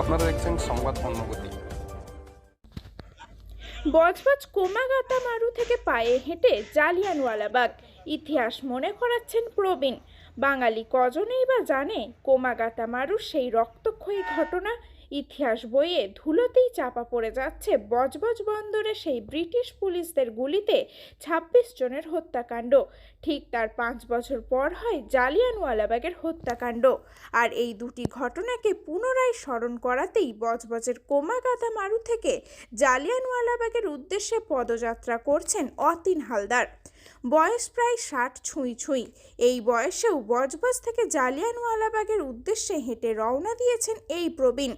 আপনারা দেখছেন সংবাদ অন্নগতি বজবজ কোমাগাতা মারু থেকে পায়ে হেঁটে জালিয়ানওয়ালাবাগ, ইতিহাস মনে করাচ্ছেন প্রবীণ। বাঙালি কজনেই বা জানে কোমাগাতা মারু সেই রক্তক্ষয়ী ঘটনা ইতিহাস বইয়ে ধুলোতেই চাপা পড়ে যাচ্ছে বজবজ বন্দরে সেই ব্রিটিশ পুলিশদের গুলিতে ছাব্বিশ জনের হত্যাকাণ্ড। ঠিক তার পাঁচ বছর পর হয় জালিয়ানওয়ালাবাগের হত্যাকাণ্ড। আর এই দুটি ঘটনাকে পুনরায় স্মরণ করাতেই বজবজের কোমাগাতা মারু থেকে জালিয়ানওয়ালাবাগের উদ্দেশ্যে পদযাত্রা করছেন অতীন হালদার। বয়স প্রায় ষাট ছুঁই ছুঁই। এই বয়সেও বজবজ থেকে জালিয়ানওয়ালাবাগের উদ্দেশ্যে হেঁটে রওনা দিয়েছেন এই প্রবীণ।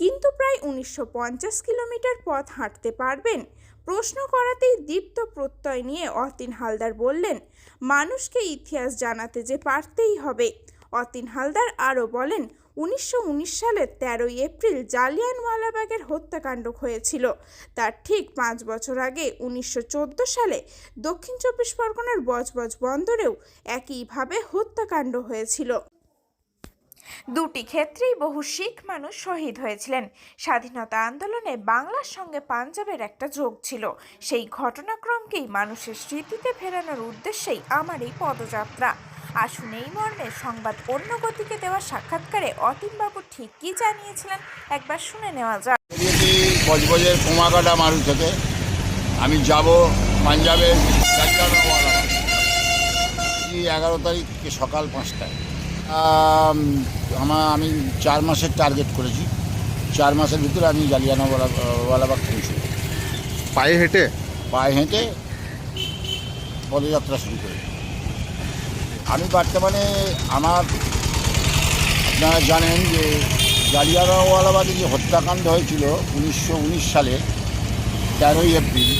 কিন্তু প্রায় উনিশশো পঞ্চাশ কিলোমিটার পথ হাঁটতে পারবেন? প্রশ্ন করাতেই দীপ্ত প্রত্যয় নিয়ে অতীন হালদার বললেন, মানুষকে ইতিহাস জানাতে যে পারতেই হবে। অতীন হালদার আরও বলেন, উনিশশো উনিশ সালের তেরোই এপ্রিল জালিয়ানওয়ালাবাগের হত্যাকাণ্ড হয়েছিল। তার ঠিক পাঁচ বছর আগে উনিশশো চোদ্দ সালে দক্ষিণ চব্বিশ পরগনার বজবজ বন্দরেও একইভাবে হত্যাকাণ্ড হয়েছিল। দুটি ক্ষেত্রেই বহু শিখ মানুষ শহীদ হয়েছিলেন। স্বাধীনতা আন্দোলনে বাংলার সঙ্গে পাঞ্জাবের একটা যোগ ছিল। সেই ঘটনাক্রমকেই মানুষের স্মৃতিতে ফেরানোর উদ্দেশ্যেই আমার এই পদযাত্রা। আসুন এই মর্মে সংবাদ অন্য গতিকে দেওয়া সাক্ষাৎকারে অতীনবাবু ঠিক কী জানিয়েছিলেন একবার শুনে নেওয়া যাক। বজবজের কুমাকাটা মারু থেকে। আমি যাব পাঞ্জাবের। এগারো তারিখে সকাল পাঁচটায়? আমার আমি চার মাসের টার্গেট করেছি। চার মাসের ভিতরে আমি জালিয়ানওয়ালা ওয়ালাবাগ পৌঁছব পায়ে হেঁটে? পায়ে হেঁটে পদযাত্রা শুরু করি আমি বর্তমানে আমার আপনারা জানেন যে জালিয়ানওয়ালাবাগে যে হত্যাকাণ্ড হয়েছিল উনিশশো উনিশ সালে তেরোই এপ্রিল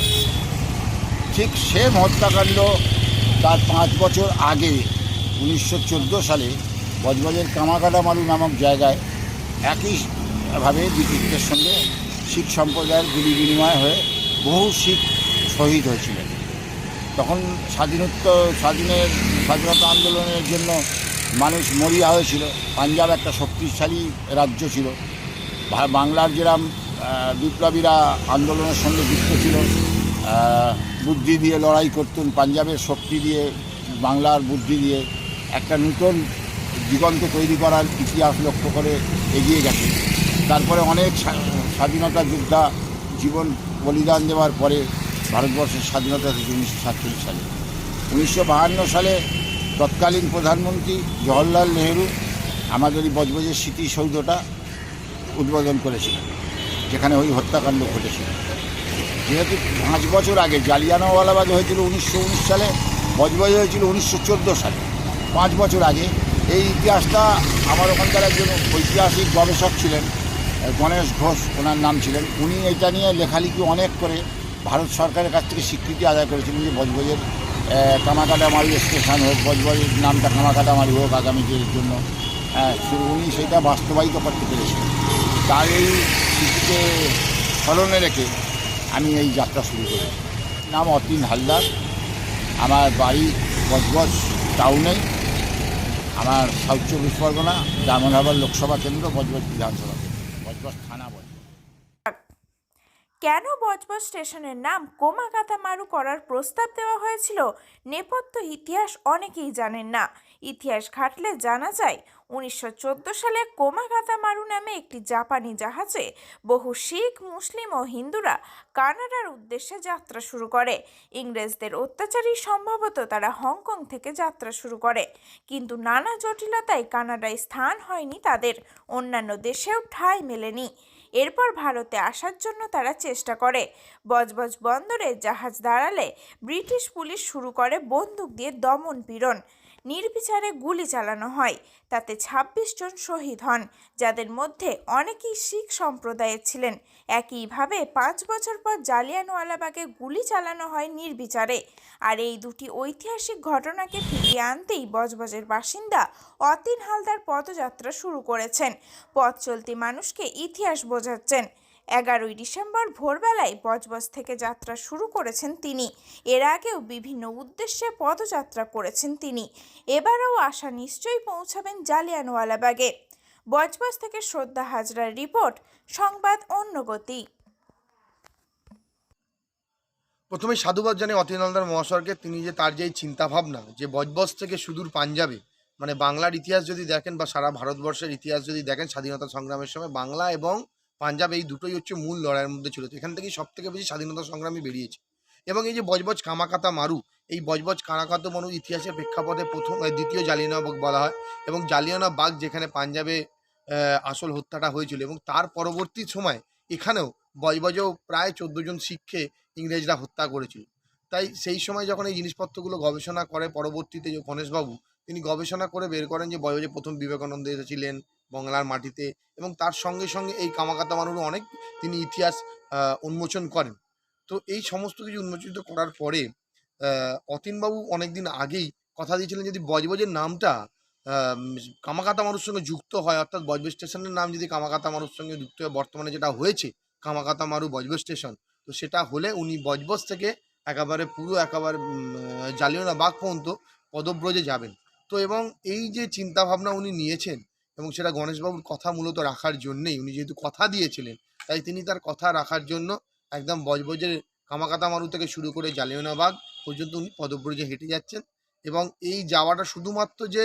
ঠিক সেম হত্যাকাণ্ড তার পাঁচ বছর আগে উনিশশো চোদ্দ সালে বজবজের কামাকাটা মারু নামক জায়গায় একইভাবে ব্রিটিশদের সঙ্গে শিখ সম্প্রদায়ের গুলি বিনিময় হয়ে বহু শিখ শহীদ হয়েছিলেন। তখন স্বাধীনোত্তর স্বাধীনের, স্বাধীনতা আন্দোলনের জন্য মানুষ মরিয়া হয়েছিল। পাঞ্জাব একটা শক্তিশালী রাজ্য ছিল। বাংলার যেরম বিপ্লবীরা আন্দোলনের সঙ্গে যুক্ত ছিল বুদ্ধি দিয়ে লড়াই করতেন, পাঞ্জাবের শক্তি দিয়ে, বাংলার বুদ্ধি দিয়ে একটা নতুন দিগন্ত তৈরি করার ইতিহাস লক্ষ্য করে এগিয়ে গেছে। তারপরে অনেক স্বাধীনতা যোদ্ধা জীবন বলিদান দেওয়ার পরে ভারতবর্ষের স্বাধীনতা থেকে উনিশশো সাতচল্লিশ সালে। উনিশশো বাহান্ন সালে তৎকালীন প্রধানমন্ত্রী জওহরলাল নেহেরু আমাদের এই বজবজের স্মৃতিসৌধটা উদ্বোধন করেছিলেন, যেখানে ওই হত্যাকাণ্ড ঘটেছিল। যেহেতু পাঁচ বছর আগে জালিয়ানওয়ালাবাগ হয়েছিল উনিশশো উনিশ সালে, বজবজ হয়েছিল উনিশশো চোদ্দ সালে। পাঁচ বছর আগে এই ইতিহাসটা আমার ওখানকার একজন ঐতিহাসিক গবেষক ছিলেন, গণেশ ঘোষ ওনার নাম ছিলেন। উনি এটা নিয়ে লেখালেখি অনেক করে ভারত সরকারের কাছ থেকে স্বীকৃতি আদায় করেছিলেন যে বজবজের কামাকাটামারি স্টেশন হোক বজবজের নামটা কামাকাটামারি হোক আগামী দিনের জন্য হ্যাঁ উনি সেটা বাস্তবায়িত করতে পেরেছিলেন। তার এই স্মৃতিকে স্মরণে রেখে আমি এই যাত্রা শুরু করি নাম অতীন হালদার। আমার বাড়ি বজবজ টাউনে আমার সাউথ চব্বিশ পরগনা দামনহাবার লোকসভা কেন্দ্র বজবজ বিধানসভা কেন্দ্র বজবজ থানা কেন বজবজ স্টেশনের নাম কোমাগাতা মারু করার প্রস্তাব দেওয়া হয়েছিল নেপথ্য ইতিহাস অনেকেই জানেন না। ইতিহাস ঘাটলে জানা যায়, উনিশশো চোদ্দ সালে কোমাগাতা মারু নামে একটি জাপানি জাহাজে বহু শিখ, মুসলিম ও হিন্দুরা কানাডার উদ্দেশ্যে যাত্রা শুরু করে। ইংরেজদের অত্যাচারী সম্ভবত তারা হংকং থেকে যাত্রা শুরু করে। কিন্তু নানা জটিলতায় কানাডায় স্থান হয়নি তাদের, অন্যান্য দেশেও ঠাঁই মেলেনি। এরপর ভারতে আসার জন্য তারা চেষ্টা করে। বজবজ বন্দরে জাহাজ দাঁড়ালে ব্রিটিশ পুলিশ শুরু করে বন্দুক দিয়ে দমন পীড়ন। নির্বিচারে গুলি চালানো হয়। তাতে ২৬ জন শহীদ হন, যাদের মধ্যে অনেকেই শিখ সম্প্রদায়ের ছিলেন। একইভাবে পাঁচ বছর পর জালিয়ানওয়ালাবাগে গুলি চালানো হয় নির্বিচারে। আর এই দুটি ঐতিহাসিক ঘটনাকে ফিরিয়ে আনতেই বজবজের বাসিন্দা অতীন হালদার পদযাত্রা শুরু করেছেন। পথ চলতি মানুষকে ইতিহাস বোঝাচ্ছেন। এগারোই ডিসেম্বর ভোরবেলায় বজবজ থেকে যাত্রা শুরু করেছেন তিনি। এর আগেও বিভিন্ন উদ্দেশ্যে পদযাত্রা করেছেন তিনি। এবারও আশা নিশ্চয়ই পৌঁছাবেন জালিয়ানওয়ালাবাগে বজবজ থেকে শ্রদ্ধা হাজরার রিপোর্ট, সংবাদ অন্যগতি প্রথমে সাধুবাদ জানাই অতীন্দ্র মহাশয়কে তিনি যে তার যে চিন্তাভাবনা, যে বজবজ থেকে সুদূর পাঞ্জাবে মানে বাংলার ইতিহাস যদি দেখেন বা সারা ভারতবর্ষের ইতিহাস যদি দেখেন, স্বাধীনতা সংগ্রামের সময় বাংলা এবং পাঞ্জাব এই দুটোই হচ্ছে মূল লড়াইয়ের মধ্যে ছিল। এখান থেকেই সব থেকে বেশি স্বাধীনতা সংগ্রামী বেরিয়েছে। এবং এই যে বজবজ কামাকাতা মারু, এই বজবজ কামাকাতা মারু ইতিহাসের প্রেক্ষাপটে প্রথম দ্বিতীয় জালিয়ানবাগ বলা হয় এবং জালিয়ানবাগ যেখানে পাঞ্জাবে আসল হত্যাটা হয়েছিল এবং তার পরবর্তী সময় এখানেও বজবজও প্রায় চোদ্দ জন শিখকে ইংরেজরা হত্যা করেছিল। তাই সেই সময় যখন এই জিনিসপত্রগুলো গবেষণা করে পরবর্তীতে যে গণেশবাবু তিনি গবেষণা করে বের করেন যে বয়জে প্রথম বিবেকানন্দ এসেছিলেন বাংলার মাটিতে এবং তার সঙ্গে সঙ্গে এই কামাকাতা মানুষও অনেক তিনি ইতিহাস উন্মোচন করেন। তো এই সমস্ত কিছু উন্মোচিত করার পরে অতীনবাবু অনেকদিন আগেই কথা দিয়েছিলেন যদি বজবজের নামটা কামাকাতা মানুষ সঙ্গে যুক্ত হয়, অর্থাৎ বজবজ স্টেশনের নাম যদি কামাকাতা মানুষ সঙ্গে যুক্ত হয়, বর্তমানে যেটা হয়েছে কামাকাতা মারু বজবজ স্টেশন, তো সেটা হলে উনি বজবজ থেকে একেবারে পুরো একেবারে জালিয়ানা বাগ পর্যন্ত পদব্রজে যাবেন। তো এবং এই যে চিন্তাভাবনা উনি নিয়েছেন এবং সেটা গণেশবাবুর কথা মূলত রাখার জন্যেই, উনি যেহেতু কথা দিয়েছিলেন, তাই তিনি তার কথা রাখার জন্য একদম বজবজের কামাকাতা মারু থেকে শুরু করে জালিয়ানাবাগ পর্যন্ত উনি পদব্রজে হেঁটে যাচ্ছেন এবং এই যাওয়াটা শুধুমাত্র যে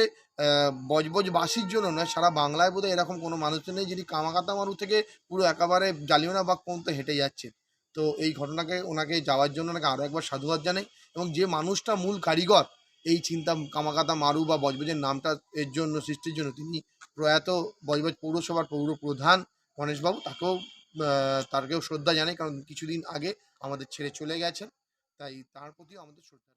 বজবজবাসীর জন্য নয়, সারা বাংলায় বোধহয় এরকম কোনো মানুষ নেই যিনি কামাকাতা মারু থেকে পুরো একেবারে জালিয়ানাবাগ পর্যন্ত হেঁটে যাচ্ছেন। তো এই ঘটনাকে ওনাকে যাওয়ার জন্য ওনাকে আরও একবার সাধুবাদ জানাই এবং যে মানুষটা মূল কারিগর এই চিন্তা কামাকাতা মারু বা বজবজের নামটা এর জন্য, সৃষ্টির জন্য। তিনি প্রয়াত বজবজ পৌরসভার পৌর প্রধান গণেশবাবু। তাকেও তারকেও শ্রদ্ধা জানাই, কারণ কিছুদিন আগে আমাদের ছেড়ে চলে গেছেন। তাই তার প্রতিও আমাদের শ্রদ্ধা।